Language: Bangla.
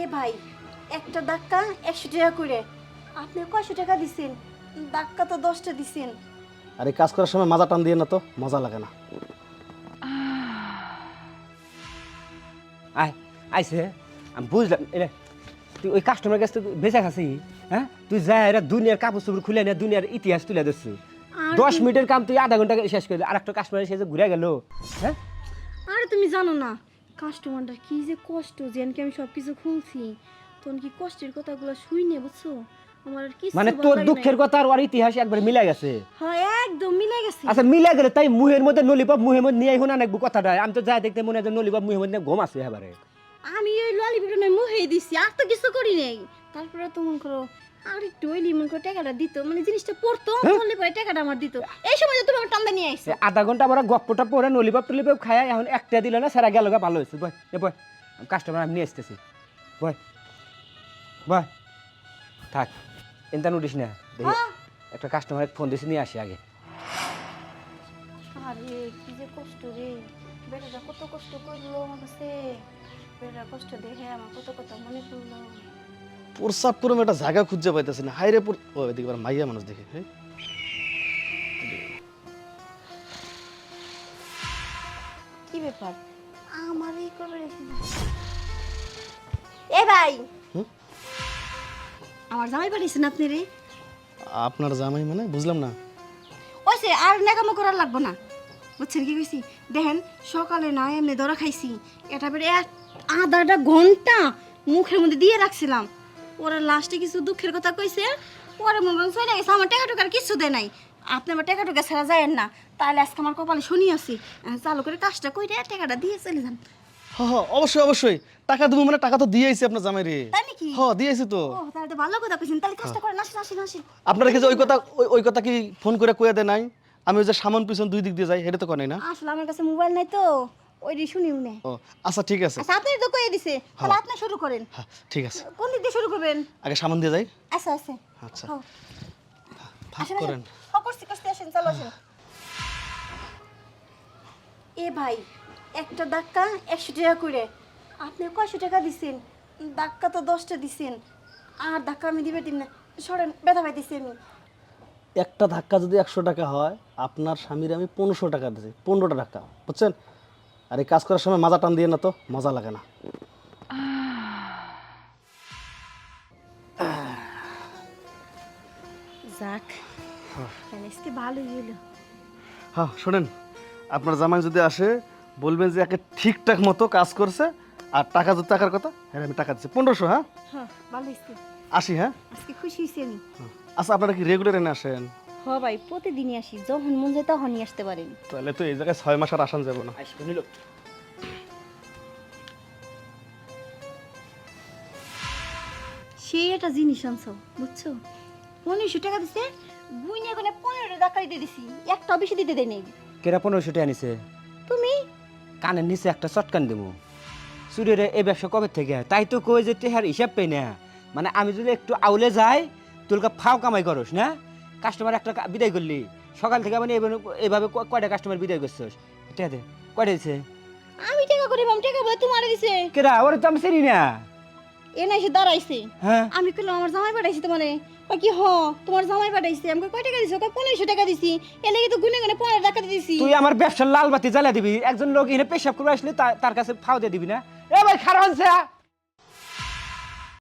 এ ভাই একটা ধাক্কা একশো টাকা করে। আপনি কয়শো টাকা দিছেন? ধাক্কা তো দশটা দিছেন। আর এই কাজ করার সময় মাজা টান দিয়ে না তো মজা লাগে না। আয় আইসে আমি বুঝলাম তুই ওই কাস্টমার কাছ থেকে বেঁচে খাসি হ্যাঁ? তুই যা এরা দুনিয়ার কাপড় চোপড় খুলে নিয়ে দুনিয়ার ইতিহাস তুলে দিচ্ছু আর দশ মিনিটের কাম তুই আধা ঘণ্টা শেষ করে আর একটা কাস্টমার এসে ঘুরে গেল হ্যাঁ? আরে তুমি জানো না কাস্টমারটা কি যে কষ্ট যেন কি আমি সব কিছু খুলছি? তখন কি কষ্টের কথাগুলো শুই নে বুঝছ? আমার আর কিছু মানে তোর দুঃখের কথা আর ওর ইতিহাস একবার মিলে গেছে? হ্যাঁ একদম মিলে গেছে। আচ্ছা মিলে গেলে তাই মুহের মধ্যে নলিপপ মুহের মধ্যে নিয়ে শোনা নাকবো কথাটা? আমি তো যাই দেখতে মনে হয় যে নলিপপ মুহের মধ্যে ঘুম আছে এবারে আমি ওই মুহেই দিছি আর তো কিছু করি নাই। তারপরে তো মন করো আর একটু ওই লিমন করে টাকাটা দিত মানে জিনিসটা পড়তো বললে পরে টাকাটা আমার দিত। এই সময় তো তুমি আমার টান্দা নিয়ে আইছো আধা ঘণ্টা আমরা গপ্পটা পরে নলিপপ টলিপপ খায় এখন একটা দিল না সারা গেল ভালো হয়েছে। বয় এ বয় কাস্টমার আমি নিয়ে আসতেছি। বয় বয় থাক এনতা নোটিস না দেখি হ্যাঁ। একটা কাস্টমার ফোন দিয়েছি নিয়ে আসি আগে। আরে কি যে কষ্ট রে। বেটাটা কত কষ্ট করল আমার কাছে। বেটার কষ্ট দেখে আমার কত কথা মনে পড়ল। প্রসাব পুরো একটা জায়গা খুঁজে পাইতেছি না। হাইরে পুর ও এদিকে মাইয়া মানুষ দেখে। হ্যাঁ কি ব্যাপার? আমার এই করে এ ভাই? আমার জামাই পাঠিয়েছেন আপনি রে? আপনার জামাই মানে? বুঝলাম না। ওইসে আর নেকামো করার লাগবো না। বুঝছেন কি কইছি? দেখেন সকালে না এমনি ধরা খাইছি। এটা বেড়ে এক আধাটা ঘণ্টা মুখের মধ্যে দিয়ে রাখছিলাম। ওরা লাস্টে কিছু দুঃখের কথা কইছে পরে মনে চলে গেছে আমার টাকা টুকার কিছু দেয় নাই। আপনি আমার টাকা টুকা ছাড়া যায় না তাহলে আজকে আমার কপালে শুনি আছি। চালু করে কাজটা কইরে টাকাটা দিয়ে চলে যান। হ হ অবশ্যই অবশ্যই। টাকা দেবো মানে টাকা তো দিয়েছি আপনার জামাই রে হ দিয়েছি তো। তাহলে ভালো কথা কইছেন। তাহলে কাজটা করেন আসেন আসেন আসেন। আপনারা কি ওই কথা ওই- কথা কি ফোন করে কয়ে দেয় নাই? আমি ওই যে সামন পিছন দুই দিক দিয়ে যাই এটা তো করে না। আসলে আমার কাছে মোবাইল নাই তো। ওই দিয়ে শুনিও না। ও আচ্ছা ঠিক আছে। আচ্ছা আপনি তো কইয়ে দিছে তাহলে আপনি শুরু করেন। হ্যাঁ ঠিক আছে। কোন দিক দিয়ে শুরু করবেন? আগে সামন দিয়ে যাই। আচ্ছা আচ্ছা। আচ্ছা। ভাগ করেন। আসেন। হ্যাঁ করছি করছি আসেন চলো আসেন। এ ভাই একটা ধাক্কা একশো টাকা করে আপনি কয়শো টাকা দিছেন? ধাক্কা তো দশটা দিছেন। আর ধাক্কা আমি দিবে দিন না। সরেন ব্যথা পাইতেছি আমি। একটা ধাক্কা যদি একশো টাকা হয় আপনার স্বামীর আমি পনেরোশো টাকা দিয়েছি পনেরোটা টাকা বুঝছেন? আর এই কাজ করার সময় মাজা টান দিয়ে না তো মজা লাগে না। যাক তাহলে আজকে ভালোই হলো হ্যাঁ শোনেন আপনার জামাই যদি আসে বলবেন যে একে ঠিকঠাক মতো কাজ করছে আর টাকা যদি টাকার কথা হ্যাঁ আমি টাকা দিচ্ছি। পনেরোশো হ্যাঁ? হ্যাঁ ভালো আসি হ্যাঁ? আজকে খুশি হয়েছি আমি। আচ্ছা আপনারা কি রেগুলার এনে আসেন? ভাই প্রতিদিনই আসি যখন মন যায় তখনই আসতে পারেন। তাহলে তো এই জায়গায় ছয় মাস আর আসান যাবে না। আসবে নিল সেই একটা জিনিস আনছো বুঝছ? পনেরোশো টাকা দিছে বুই নিয়ে ওখানে পনেরো টাকা দিতে দিছি একটা বেশি দিতে দেয় নেই। কেরা পনেরোশো টাকা নিছে? তুমি? কানের নিচে একটা চটকান দেবো। চুরিরে এই ব্যবসা কবে থেকে? তাই তো কই যে টেহার হিসাব পেই না। মানে আমি যদি একটু আউলে যাই তোলকা ফাও কামাই করস না? কাস্টমার একটা বিদায় করলি। সকাল থেকে মানে এভাবে কয়টা কাস্টমার বিদায় করছিস? টেহা দে। কয়টা দিছে? আমি টাকা করে পাম টাকা বলে তোমার দিছে। কেরা ওরে তো আমি চিনি না। এ না এসে দাঁড়াইছে। হ্যাঁ। আমি কইলাম আমার জামাই পাঠাইছে তোমার। কি হ? তোমার জামাই পাঠাইছে। আমাকে কয় টাকা দিছো? কয় পনেরোশো টাকা দিছি। এ নাকি তো গুনে গুনে পনেরো টাকা দিছি। তুই আমার ব্যবসার লাল বাতি জ্বালা দিবি। একজন লোক এনে পেশাব করে আসলে তার কাছে ফাও দিয়ে দিবি না। এ ভাই খারাপ